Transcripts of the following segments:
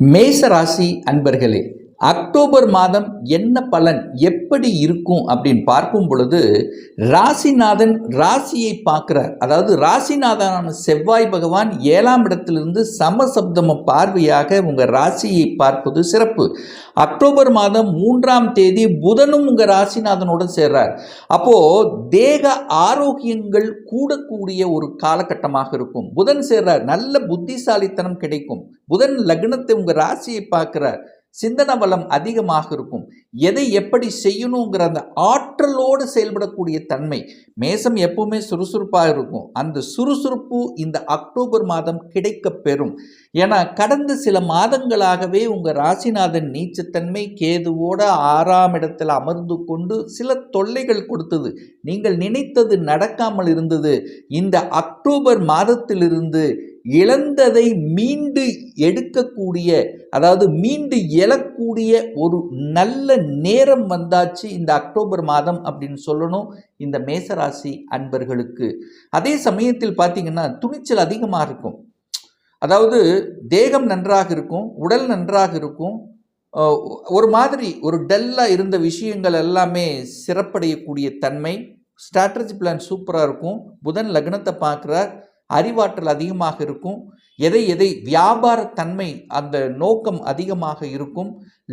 மேச ராசி அன்பர்களே அக்டோபர் மாதம் என்ன பலன் எப்படி இருக்கும் அப்படின்னு பார்க்கும் பொழுது ராசிநாதன் ராசியை பார்க்கிறார். அதாவது ராசிநாதனான செவ்வாய் பகவான் ஏழாம் இடத்திலிருந்து சமசப்தம பார்வையாக உங்கள் ராசியை பார்ப்பது சிறப்பு. அக்டோபர் மாதம் மூன்றாம் தேதி புதனும் உங்கள் ராசிநாதனோட சேர்றார். அப்போது தேக ஆரோக்கியங்கள் கூடக்கூடிய ஒரு காலகட்டமாக இருக்கும். புதன் சேர்றார். நல்ல புத்திசாலித்தனம் கிடைக்கும். புதன் லக்னத்தை உங்கள் ராசியை பார்க்கிறார். சிந்தன பலம் அதிகமாக இருக்கும். எதை எப்படி செய்யணுங்கிற அந்த ஆற்றலோடு செயல்படக்கூடிய தன்மை மேசம் எப்பவுமே சுறுசுறுப்பாக இருக்கும். அந்த சுறுசுறுப்பு இந்த அக்டோபர் மாதம் கிடைக்க பெறும். ஏன்னா கடந்த சில மாதங்களாகவே உங்கள் ராசிநாதன் நீச்சத்தன்மை கேதுவோட ஆறாம் இடத்தில் அமர்ந்து கொண்டு சில தொல்லைகள் கொடுத்தது. நீங்கள் நினைத்தது நடக்காமல் இருந்தது. இந்த அக்டோபர் மாதத்திலிருந்து இழந்ததை மீண்டு எடுக்கக்கூடிய அதாவது மீண்டு எழக்கூடிய ஒரு நல்ல நேரம் வந்தாச்சு இந்த அக்டோபர் மாதம் அப்படின்னு சொல்லணும் இந்த மேசராசி அன்பர்களுக்கு. அதே சமயத்தில் பார்த்தீங்கன்னா துணிச்சல் அதிகமாக இருக்கும். அதாவது தேகம் நன்றாக இருக்கும் உடல் நன்றாக இருக்கும். ஒரு மாதிரி ஒரு டல்லாக இருந்த விஷயங்கள் எல்லாமே சிறப்படையக்கூடிய தன்மை. ஸ்ட்ராட்டஜி பிளான் சூப்பராக இருக்கும். புதன் லக்னத்தை பார்க்குறார். அறிவாற்றல் அதிகமாக இருக்கும். எதை எதை வியாபாரத்தன்மை அந்த நோக்கம் அதிகமாக இருக்கும்.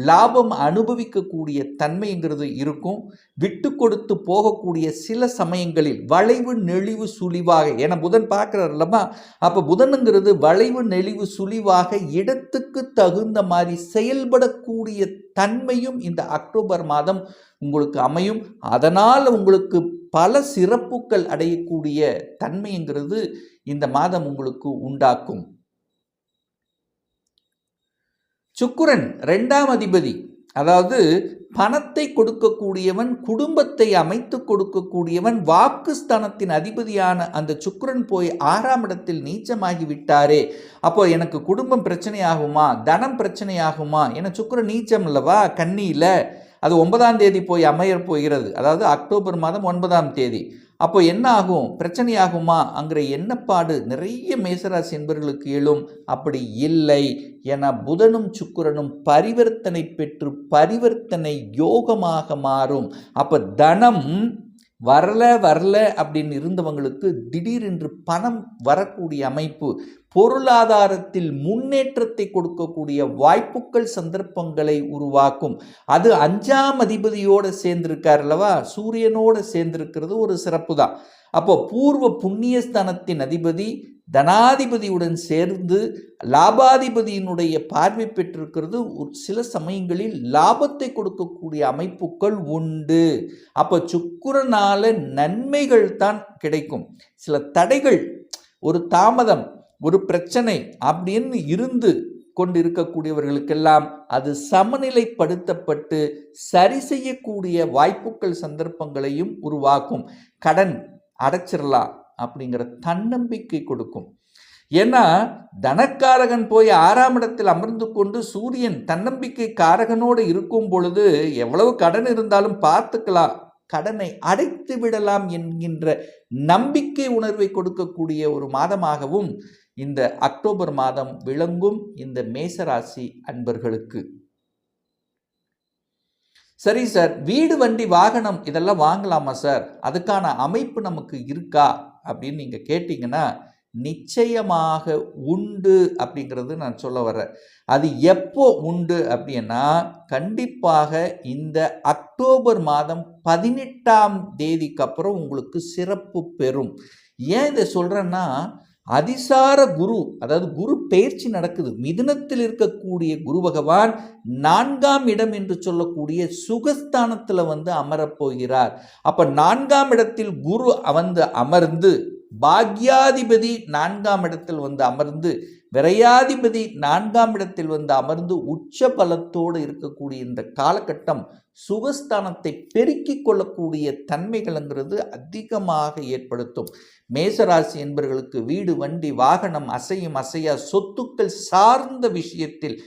லாபம் அனுபவிக்கக்கூடிய தன்மைங்கிறது இருக்கும். விட்டு கொடுத்து போகக்கூடிய சில சமயங்களில் வளைவு நெளிவு சுழிவாக ஏன்னா புதன் பார்க்குறாருல்லமா அப்போ புதனுங்கிறது வளைவு நெளிவு சுழிவாக இடத்துக்கு தகுந்த மாதிரி செயல்படக்கூடிய தன்மையும் இந்த அக்டோபர் மாதம் உங்களுக்கு அமையும். அதனால் உங்களுக்கு பல சிறப்புகள் அடையக்கூடிய தன்மைங்கிறது இந்த மாதம் உங்களுக்கு உண்டாக்கும். சுக்குரன் ரெண்டாம் அதிபதி. அதாவது பணத்தை கொடுக்கக்கூடியவன் குடும்பத்தை அமைத்து கொடுக்கக்கூடியவன் வாக்குஸ்தானத்தின் அதிபதியான அந்த சுக்கிரன் போய் ஆறாம் இடத்தில் நீச்சமாகிவிட்டாரே அப்போ எனக்கு குடும்பம் பிரச்சனையாகுமா? தனம் பிரச்சனையாகுமா? என சுக்கிரன் நீச்சம் அல்லவா கண்ணியில் அது ஒன்பதாம் தேதி போய் அமையப் போகிறது. அதாவது அக்டோபர் மாதம் ஒன்பதாம் தேதி. அப்போ என்ன ஆகும் பிரச்சனையாகுமா? அங்கிற எண்ணப்பாடு நிறைய மேசராசி என்பவர்களுக்கு எழும். அப்படி இல்லை. என புதனும் சுக்கிரனும் பரிவர்த்தனை பெற்று பரிவர்த்தனை யோகமாக மாறும். அப்போ தனம் வரல வரல அப்படின்னு இருந்தவங்களுக்கு திடீரென்று பணம் வரக்கூடிய அமைப்பு பொருளாதாரத்தில் முன்னேற்றத்தை கொடுக்கக்கூடிய வாய்ப்புகள் சந்தர்ப்பங்களை உருவாக்கும். அது அஞ்சாம் அதிபதியோடு சேர்ந்திருக்கார் அல்லவா? சூரியனோடு சேர்ந்திருக்கிறது ஒரு சிறப்பு தான் அப்போ பூர்வ புண்ணியஸ்தானத்தின் அதிபதி தனாதிபதியுடன் சேர்ந்து லாபாதிபதியினுடைய பார்வை பெற்றிருக்கிறது. ஒரு சில சமயங்களில் லாபத்தை கொடுக்கக்கூடிய அமைப்புகள் உண்டு. அப்போ சுக்குரனால நன்மைகள் தான் கிடைக்கும். சில தடைகள் ஒரு தாமதம் ஒரு பிரச்சனை அப்படின்னு இருந்து கொண்டு இருக்கக்கூடியவர்களுக்கெல்லாம் அது சமநிலைப்படுத்தப்பட்டு சரி செய்யக்கூடிய வாய்ப்புகள் சந்தர்ப்பங்களையும் உருவாக்கும். கடன் அடைச்சிடலாம் அப்படிங்கிற தன்னம்பிக்கை கொடுக்கும். ஏன்னா தனக்காரகன் போய் ஆறாம் இடத்தில் அமர்ந்து கொண்டு சூரியன் தன்னம்பிக்கை காரகனோடு இருக்கும் பொழுது எவ்வளவு கடன் இருந்தாலும் பார்த்துக்கலாம். கடனை அடைத்து விடலாம் என்கின்ற நம்பிக்கை உணர்வை கொடுக்கக்கூடிய ஒரு மாதமாகவும் இந்த அக்டோபர் மாதம் விளங்கும் இந்த மேசராசி அன்பர்களுக்கு. சரி சார் வீடு வண்டி வாகனம் இதெல்லாம் வாங்கலாமா சார்? அதுக்கான அமைப்பு நமக்கு இருக்கா? அப்படின்னு நீங்கள் கேட்டிங்கன்னா நிச்சயமாக உண்டு அப்படிங்கிறது நான் சொல்ல வரேன் அது எப்போ உண்டு அப்படின்னா கண்டிப்பாக இந்த அக்டோபர் மாதம் பதினெட்டாம் தேதிக்கு அப்புறம் உங்களுக்கு சிறப்பு பெறும். ஏன் இதை சொல்கிறேன்னா அதிசார குரு அதாவது குரு பயிற்சி நடக்குது. மிதுனத்தில் இருக்கக்கூடிய குரு பகவான் நான்காம் இடம் என்று சொல்லக்கூடிய சுகஸ்தானத்தில் வந்து அமரப்போகிறார். அப்போ நான்காம் இடத்தில் குரு வந்து அமர்ந்து பாக்யாதிபதி நான்காம் இடத்தில் வந்து அமர்ந்து விரையாதிபதி நான்காம் இடத்தில் வந்து அமர்ந்து உச்ச பலத்தோடு இருக்கக்கூடிய இந்த காலகட்டம் சுகஸ்தானத்தை பெருக்கிக் கொள்ளக்கூடிய தன்மைகள்ங்கிறது அதிகமாக ஏற்படுத்தும். மேசராசி என்பவர்களுக்கு வீடு வண்டி வாகனம் அசையும் அசையா சொத்துக்கள் சார்ந்த விஷயத்தில்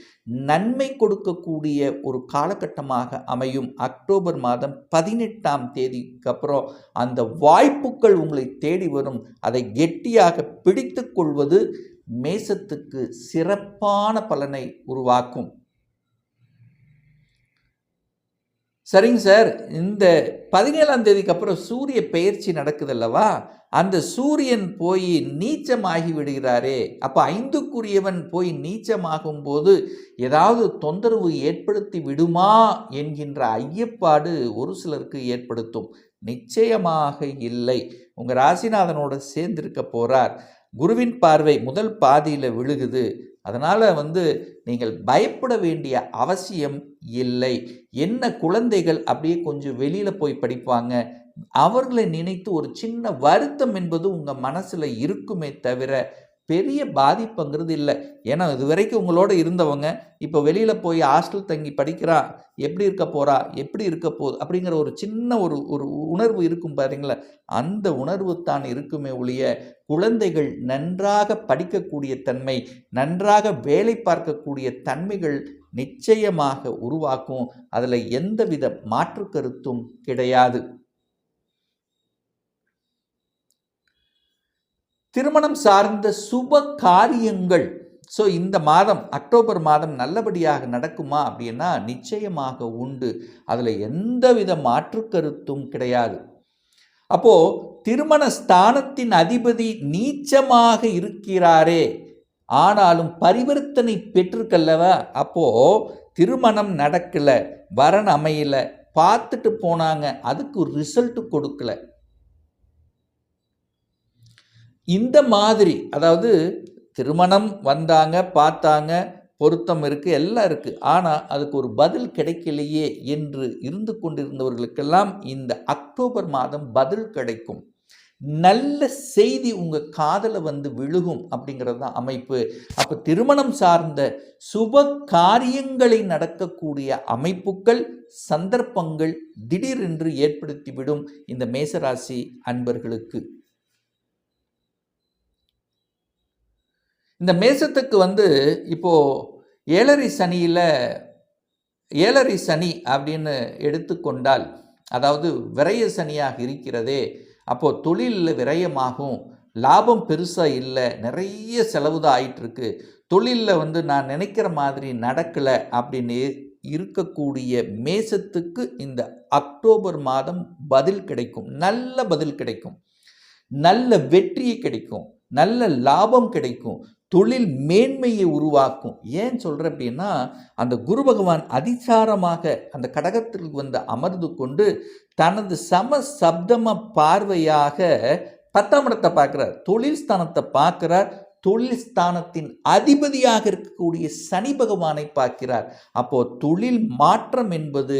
நன்மை கொடுக்கக்கூடிய ஒரு காலகட்டமாக அமையும். அக்டோபர் மாதம் பதினெட்டாம் தேதிக்கு அப்புறம் அந்த வாய்ப்புகள் உங்களை தேடி வரும். அதை கெட்டியாக பிடித்து கொள்வது மேசத்துக்கு சிறப்பான பலனை உருவாக்கும். சரிங்க சார். இந்த பதினேழாம் தேதிக்கு அப்புறம் சூரிய பெயர்ச்சி நடக்குது அல்லவா? அந்த சூரியன் போய் நீச்சமாகி விடுகிறாரே. அப்போ ஐந்துக்குரியவன் போய் நீச்சமாகும் போது ஏதாவது தொந்தரவு ஏற்படுத்தி விடுமா என்கின்ற ஐயப்பாடு ஒரு சிலருக்கு ஏற்படுத்தும். நிச்சயமாக இல்லை. உங்கள் ராசிநாதனோட சேர்ந்திருக்க போகிறார் குருவின் பார்வை முதல் பாதியில் விழுகுது. அதனால் வந்து நீங்கள் பயப்பட வேண்டிய அவசியம் இல்லை. என்ன குழந்தைகள் அப்படியே கொஞ்சம் வெளியில் போய் படிப்பாங்க. அவர்களை நினைத்து ஒரு சின்ன வருத்தம் என்பது உங்கள் மனசில் இருக்குமே தவிர பெரிய பாதிப்புங்கிறது இல்லை. ஏன்னா இது வரைக்கும் உங்களோட இருந்தவங்க இப்போ வெளியில் போய் ஹாஸ்டல் தங்கி படிக்கிறா எப்படி இருக்க போகிறா எப்படி இருக்க போகுது அப்படிங்கிற ஒரு சின்ன ஒரு ஒரு உணர்வு இருக்கும் பாருங்களேன். அந்த உணர்வு தான் இருக்குமே ஒழிய குழந்தைகள் நன்றாக படிக்கக்கூடிய தன்மை நன்றாக வேலை பார்க்கக்கூடிய தன்மைகள் நிச்சயமாக உருவாக்கும். அதில் எந்தவித மாற்று கருத்தும் கிடையாது. திருமணம் சார்ந்த சுப காரியங்கள். ஸோ இந்த மாதம் அக்டோபர் மாதம் நல்லபடியாக நடக்குமா அப்படின்னா நிச்சயமாக உண்டு. அதில் எந்தவித மாற்று கருத்தும் கிடையாது. அப்போது திருமண ஸ்தானத்தின் அதிபதி நீச்சமாக இருக்கிறாரே. ஆனாலும் பரிவர்த்தனை பெற்றிருக்கல்லவா? அப்போ திருமணம் நடக்கலை வரன் அமையல பார்த்துட்டு போனாங்க அதுக்கு ரிசல்ட் கொடுக்கல. இந்த மாதிரி அதாவது திருமணம் வந்தாங்க பார்த்தாங்க பொருத்தம் இருக்குது எல்லாம் இருக்குது ஆனால் அதுக்கு ஒரு பதில் கிடைக்கலையே என்று இருந்து கொண்டிருந்தவர்களுக்கெல்லாம் இந்த அக்டோபர் மாதம் பதில் கிடைக்கும். நல்ல செய்தி உங்கள் காதில் வந்து விழுகும் அப்படிங்கிறது தான் அமைப்பு. அப்போ திருமணம் சார்ந்த சுப காரியங்களை நடக்கக்கூடிய அமைப்புகள் சந்தர்ப்பங்கள் திடீரென்று ஏற்படுத்திவிடும் இந்த மேசராசி அன்பர்களுக்கு. இந்த மேசத்துக்கு வந்து இப்போது ஏழரை சனியில் ஏழரை சனி அப்படின்னு எடுத்துக்கொண்டால் அதாவது விரய சனியாக இருக்கிறதே அப்போது தொழிலில் விரயமாகும் லாபம் பெருசாக இல்லை நிறைய செலவு தான் ஆயிட்டுருக்கு தொழிலில் வந்து நான் நினைக்கிற மாதிரி நடக்கலை அப்படின்னு இருக்கக்கூடிய மேசத்துக்கு இந்த அக்டோபர் மாதம் பதில் கிடைக்கும் நல்ல பதில் கிடைக்கும் நல்ல வெற்றி கிடைக்கும் நல்ல லாபம் கிடைக்கும் தொழில் மேன்மையை உருவாக்கும். ஏன் சொல்கிறேன் அப்படின்னா அந்த குரு பகவான் அதிசாரமாக அந்த கடகத்திற்கு வந்து அமர்ந்து கொண்டு தனது சம சப்தம பார்வையாக பத்தாம் இடத்தை பார்க்குறார். தொழில் ஸ்தானத்தை பார்க்குறார். தொழில் ஸ்தானத்தின் அதிபதியாக இருக்கக்கூடிய சனி பகவானை பார்க்கிறார். அப்போ தொழில் மாற்றம் என்பது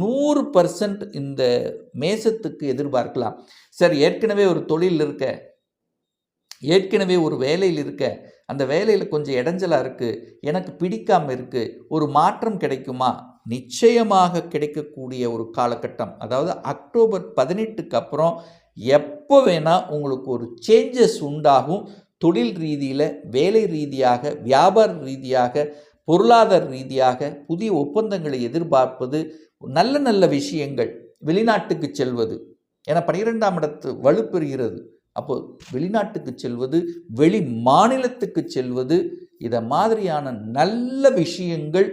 நூறு பர்சன்ட் இந்த மேசத்துக்கு எதிர்பார்க்கலாம். சார் ஏற்கனவே ஒரு தொழில் இருக்க. ஏற்கனவே ஒரு வேலையில் இருக்க அந்த வேலையில் கொஞ்சம் இடைஞ்சலாக இருக்குது எனக்கு பிடிக்காமல் இருக்குது ஒரு மாற்றம் கிடைக்குமா? நிச்சயமாக கிடைக்கக்கூடிய ஒரு காலகட்டம். அதாவது அக்டோபர் பதினெட்டுக்கு அப்புறம் எப்போ வேணால் உங்களுக்கு ஒரு சேஞ்சஸ் உண்டாகும். தொழில் ரீதியில் வேலை ரீதியாக வியாபார ரீதியாக பொருளாதார ரீதியாக புதிய ஒப்பந்தங்களை எதிர்பார்ப்பது நல்ல நல்ல விஷயங்கள். வெளிநாட்டுக்கு செல்வது. என பனிரெண்டாம் இடத்து வலுப்பெறுகிறது. அப்போ வெளிநாட்டுக்கு செல்வது வெளி மாநிலத்துக்கு செல்வது இதை மாதிரியான நல்ல விஷயங்கள்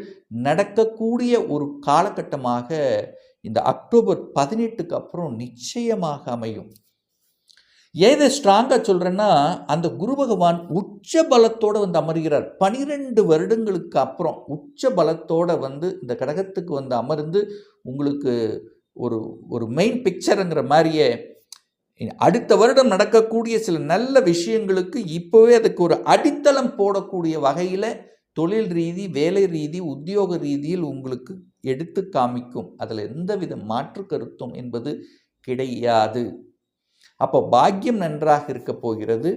நடக்கக்கூடிய ஒரு காலகட்டமாக இந்த அக்டோபர் பதினெட்டுக்கு அப்புறம் நிச்சயமாக அமையும். ஏதை ஸ்ட்ராங்காக சொல்கிறேன்னா அந்த குரு பகவான் உச்ச பலத்தோடு வந்து அமர்கிறார். பனிரெண்டு வருடங்களுக்கு அப்புறம் உச்ச பலத்தோடு வந்து இந்த கடகத்துக்கு வந்து அமர்ந்து உங்களுக்கு ஒரு ஒரு மெயின் பிக்சருங்கிற மாதிரியே அடுத்த வருடம் நடக்கக்கூடிய சில நல்ல விஷயங்களுக்கு இப்போவே அதுக்கு ஒரு அடித்தளம் போடக்கூடிய வகையில் தொழில் ரீதி வேலை ரீதி உத்தியோக ரீதியில் உங்களுக்கு எடுத்து காமிக்கும். அதில் எந்தவித மாற்று கருத்தும் என்பது கிடையாது. அப்போ பாக்கியம் நன்றாக இருக்க போகிறது.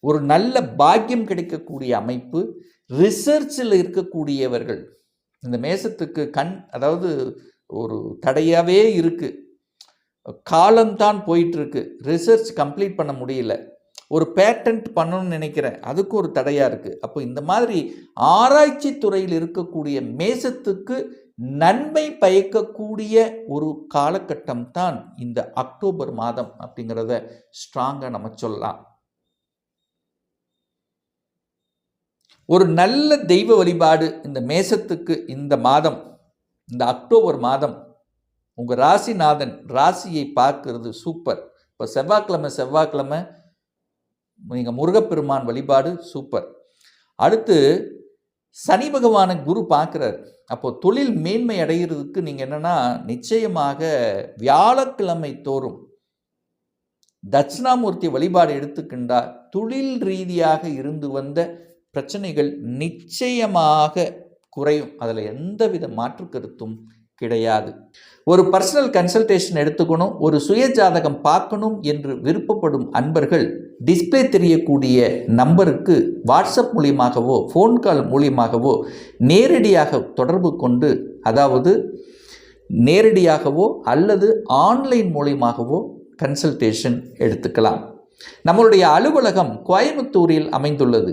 ஒரு நல்ல பாக்கியம் கிடைக்கக்கூடிய அமைப்பு ரிசர்ச்சில் இருக்கக்கூடியவர்கள். இந்த மேசத்துக்கு கண் அதாவது ஒரு தடையாகவே இருக்குது காலம்தான் போயிட்டுருக்கு. ரிசர்ச் கம்ப்ளீட் பண்ண முடியல. ஒரு பேட்டன்ட் பண்ணணும்னு நினைக்கிறேன். அதுக்கு ஒரு தடையாக இருக்குது அப்போ இந்த மாதிரி ஆராய்ச்சி துறையில் இருக்கக்கூடிய மேசத்துக்கு நன்மை பயக்கக்கூடிய ஒரு காலகட்டம் தான் இந்த அக்டோபர் மாதம் அப்படிங்கிறத ஸ்ட்ராங்காக நம்ம சொல்லலாம். ஒரு நல்ல தெய்வ வழிபாடு இந்த மேசத்துக்கு இந்த மாதம் இந்த அக்டோபர் மாதம் உங்கள் ராசிநாதன் ராசியை பார்க்கறது சூப்பர் இப்போ செவ்வாய்க்கிழமை செவ்வாய்க்கிழமை நீங்கள் முருகப்பெருமான் வழிபாடு சூப்பர் அடுத்து சனி பகவானை குரு பார்க்குறார். அப்போது தொழில் மேன்மை அடைகிறதுக்கு நீங்கள் என்னென்னா நிச்சயமாக வியாழக்கிழமை தோறும் தட்சிணாமூர்த்தி வழிபாடு எடுத்துக்கின்றால் தொழில் ரீதியாக இருந்து வந்த பிரச்சனைகள் நிச்சயமாக குறையும். அதில் எந்தவித மாற்று கருத்தும் கிடையாது. ஒரு பர்சனல் கன்சல்டேஷன் எடுத்துக்கணும் ஒரு சுய ஜாதகம் பார்க்கணும் என்று விருப்பப்படும் அன்பர்கள் டிஸ்ப்ளே தெரியக்கூடிய நம்பருக்கு வாட்ஸ்அப் மூலியமாகவோ ஃபோன் கால் மூலியமாகவோ நேரடியாக தொடர்பு கொண்டு அதாவது நேரடியாகவோ அல்லது ஆன்லைன் மூலியமாகவோ கன்சல்டேஷன் எடுத்துக்கலாம். நம்மளுடைய அலுவலகம் கோயம்புத்தூரில் அமைந்துள்ளது.